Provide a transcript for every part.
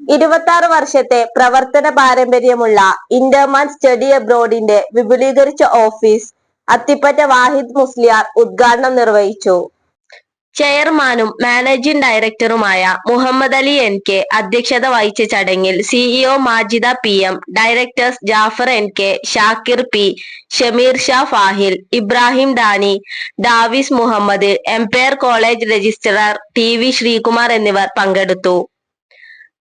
ഇരുപത്തി വർഷത്തെ പ്രവർത്തന പാരമ്പര്യമുള്ള ഇന്റർമാൻ സ്റ്റഡി അബ്രോഡിന്റെ വിപുലീകരിച്ച ഓഫീസ് അത്തിപ്പറ്റ വാഹിദ് മുസ്ലിയാർ ഉദ്ഘാടനം നിർവഹിച്ചു. ചെയർമാനും മാനേജിംഗ് ഡയറക്ടറുമായ മുഹമ്മദ് അലി എൻ കെ അധ്യക്ഷത വഹിച്ച ചടങ്ങിൽ CEO Majida P M directors Jafar N K Shakir P Shameer Shah Fahil Ibrahim Dani Davis Muhammad empire college registrar T V Sreekumar എന്നിവർ പങ്കെടുത്തു.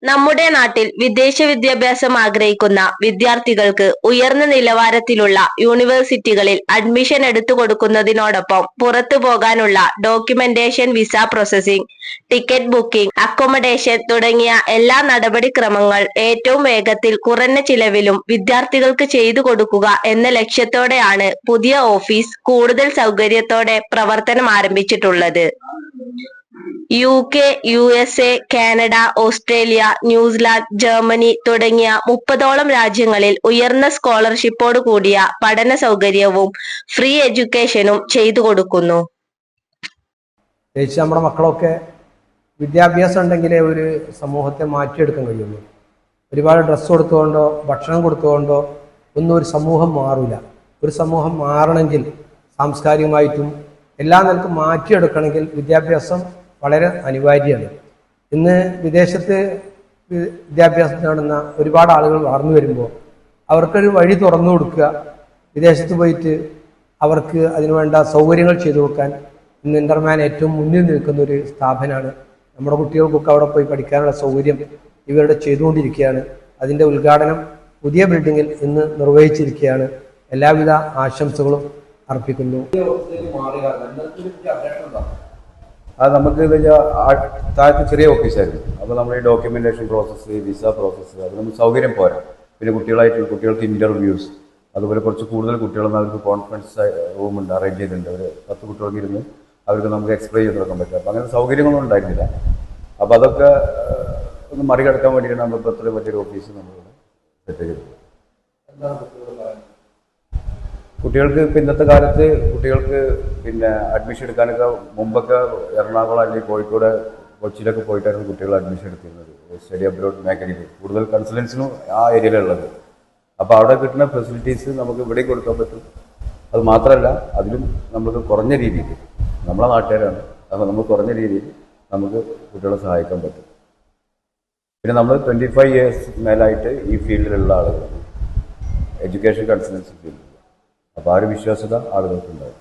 നമ്മുടെ നാട്ടിൽ വിദേശ വിദ്യാഭ്യാസം ആഗ്രഹിക്കുന്ന വിദ്യാർത്ഥികൾക്ക് ഉയർന്ന നിലവാരത്തിലുള്ള യൂണിവേഴ്സിറ്റികളിൽ അഡ്മിഷൻ എടുത്തു കൊടുക്കുന്നതിനോടൊപ്പം പുറത്തു പോകാനുള്ള documentation visa processing ticket booking accommodation തുടങ്ങിയ എല്ലാ നടപടിക്രമങ്ങൾ ഏറ്റവും വേഗത്തിൽ കുറഞ്ഞ ചിലവിലും വിദ്യാർത്ഥികൾക്ക് ചെയ്തു കൊടുക്കുക എന്ന ലക്ഷ്യത്തോടെയാണ് പുതിയ ഓഫീസ് കൂടുതൽ സൗകര്യത്തോടെ പ്രവർത്തനം ആരംഭിച്ചിട്ടുള്ളത്. U K U S A Canada Australia New Zealand Germany തുടങ്ങിയ മുപ്പതോളം രാജ്യങ്ങളിൽ ഉയർന്ന സ്കോളർഷിപ്പോട് കൂടിയ പഠന സൗകര്യവും ഫ്രീ എഡ്യൂക്കേഷനും ചെയ്തു കൊടുക്കുന്നു. നമ്മുടെ മക്കളൊക്കെ വിദ്യാഭ്യാസം ഉണ്ടെങ്കിലേ ഒരു സമൂഹത്തെ മാറ്റിയെടുക്കാൻ കഴിയുള്ളൂ. ഒരുപാട് ഡ്രസ്സ് കൊടുത്തുകൊണ്ടോ ഭക്ഷണം കൊടുത്തുകൊണ്ടോ ഒന്നും ഒരു സമൂഹം മാറില്ല ഒരു സമൂഹം മാറണമെങ്കിൽ സാംസ്കാരികമായിട്ടും എല്ലാ നിലക്കും മാറ്റിയെടുക്കണമെങ്കിൽ വിദ്യാഭ്യാസം വളരെ അനിവാര്യമാണ്. ഇന്ന് വിദേശത്ത് വിദ്യാഭ്യാസം നേടുന്ന ഒരുപാട് ആളുകൾ വളർന്നു വരുമ്പോൾ അവർക്കൊരു വഴി തുറന്നു കൊടുക്കുക വിദേശത്ത് പോയിട്ട് അവർക്ക് അതിനുവേണ്ട സൗകര്യങ്ങൾ ചെയ്തു കൊടുക്കാൻ ഇന്ന് ഇന്റർമാൻ ഏറ്റവും മുന്നിൽ നിൽക്കുന്ന ഒരു സ്ഥാപനമാണ്. നമ്മുടെ കുട്ടികൾക്കൊക്കെ അവിടെ പോയി പഠിക്കാനുള്ള സൗകര്യം ഇവരുടെ ചെയ്തുകൊണ്ടിരിക്കുകയാണ്. അതിന്റെ ഉദ്ഘാടനം പുതിയ ബിൽഡിങ്ങിൽ ഇന്ന് നിർവഹിച്ചിരിക്കുകയാണ്. എല്ലാവിധ ആശംസകളും അർപ്പിക്കുന്നു. അത് നമുക്ക് ഇത് താഴത്ത് ചെറിയ ഓഫീസായിരുന്നു അപ്പോൾ നമ്മൾ ഈ ഡോക്യുമെന്റേഷൻ പ്രോസസ്സ് വിസ പ്രോസസ്സ് അത് നമുക്ക് സൗകര്യം പോരാ. പിന്നെ കുട്ടികളായിട്ടുള്ള കുട്ടികൾക്ക് ഇന്റർവ്യൂസ് അതുപോലെ കുറച്ച് കൂടുതൽ കുട്ടികളും അവർക്ക് കോൺഫറൻസ് റൂം ഉണ്ട് അറേഞ്ച് ചെയ്തിട്ടുണ്ട്. ഒരു പത്ത് കുട്ടികൾക്ക് ഇരുന്ന് അവർക്ക് നമുക്ക് എക്സ്പ്ലെയിൻ ചെയ്ത് കൊടുക്കാൻ പറ്റും. അപ്പോൾ അങ്ങനെ സൗകര്യങ്ങളൊന്നും ഉണ്ടായിരുന്നില്ല. അപ്പോൾ അതൊക്കെ ഒന്ന് മറികടക്കാൻ വേണ്ടിയിട്ടാണ് നമ്മൾ ഇപ്പോൾ ഇത്രയും വലിയൊരു ഓഫീസ് നമ്മൾ സെറ്റ് ചെയ്തത് കുട്ടികൾക്ക് ഇപ്പം ഇന്നത്തെ കാലത്ത് കുട്ടികൾക്ക് പിന്നെ അഡ്മിഷൻ എടുക്കാനൊക്കെ മുമ്പൊക്കെ എറണാകുളം അല്ലെങ്കിൽ കോഴിക്കോട് കൊച്ചിയിലൊക്കെ പോയിട്ടായിരുന്നു കുട്ടികൾ അഡ്മിഷൻ എടുത്തിരുന്നത്. സ്റ്റഡി അബ്രോഡ് മേഖലയിൽ. കൂടുതൽ കൺസൾട്ടൻസിനും ആ ഏരിയയിലുള്ളത് അപ്പോൾ അവിടെ കിട്ടുന്ന ഫെസിലിറ്റീസ് നമുക്ക് ഇവിടെ കൊടുക്കാൻ പറ്റും. അത് മാത്രമല്ല അതിലും നമുക്ക് കുറഞ്ഞ രീതിയിൽ നമ്മളെ നാട്ടുകാരാണ് അപ്പോൾ നമ്മൾ കുറഞ്ഞ രീതിയിൽ നമുക്ക് കുട്ടികളെ സഹായിക്കാൻ പറ്റും. പിന്നെ നമ്മൾ ട്വന്റി ഫൈവ് ഇയേഴ്സ് മേലായിട്ട് ഈ ഫീൽഡിലുള്ള ആളുകൾ എഡ്യൂക്കേഷൻ കൺസൾട്ടൻസി ഫീൽഡിൽ അപ്പോൾ ആ ഒരു വിശ്വാസ്യത ആളുകൾക്കുണ്ടാവും.